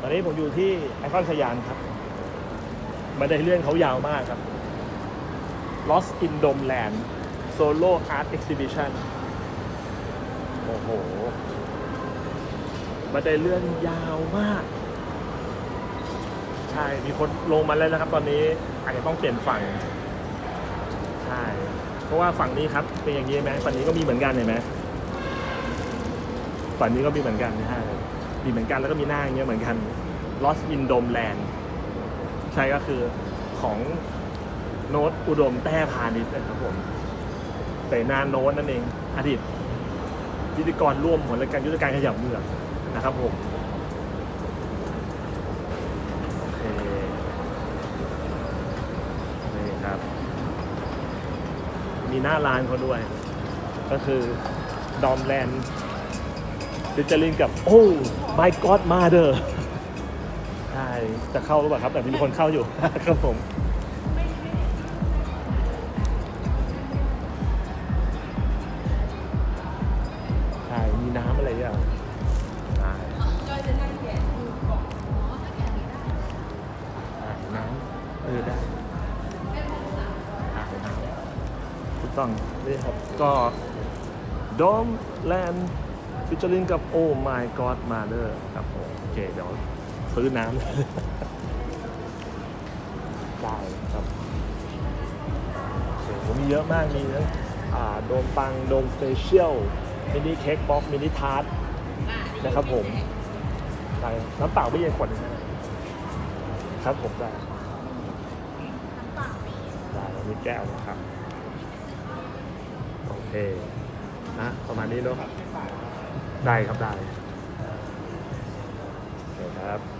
ตอนนี้ผมอยู่ที่ไอคอนสยามครับบันไดเลื่อนเขายาวมากครับ Lost in Dome Land Solo Art Exhibition โอ้โห บันไดเลื่อนยาวมาก ใช่ มีคนลงมาแล้วนะครับ ตอนนี้อาจจะต้องเปลี่ยนฝั่ง ใช่ เพราะว่าฝั่งนี้ครับ เป็นอย่างนี้ไหมฝั่งนี้ก็มีเหมือนกันเห็นไหมฝั่งนี้ก็มีเหมือนกันใช่ มีเหมือนกันแล้วก็มีหน้าอย่างเงี้ยเหมือนกัน Lost in Dome Land ใช่ก็คือของโน้ตอุดมแต้พาณิชย์นะครับผมเสนาโน้ตนั่นเองอดีตพิธีกรร่วมหัวรายการยุทธการขยับเมืองนะครับผมโอเคนี่ครับ มีหน้าร้านเขาด้วย ก็คือดอมแลนด์ ฟิชเจอริงกับโอ้ my god mother ใช่จะเข้าหรือเปล่าครับแต่มีคนเข้าอยู่ ครับผมใช่มีน้ำอะไรอย่าแกะไม่ได้อ่าน้ำเออได้ถูกต้องนี่ครับก็ดอมแลนด์ ฟิชเจอริงกับโอ้ my god mother ครับผมโอเค เดี๋ยวซื้อน้ำได้ครับโอเคผมมีเยอะมาก มีทั้งโดมปัง โดมสเปเชียล มินิเค้กบ็อกมินิทาร์ตนะครับผมได้น้ำเปล่าไม่เย็นขวดนึงนะครับผมได้น้ำเปล่ามีได้แล้วมีแก้วนะครับโอเคนะประมาณนี้เนอะ ได้ครับได้ โอเคครับ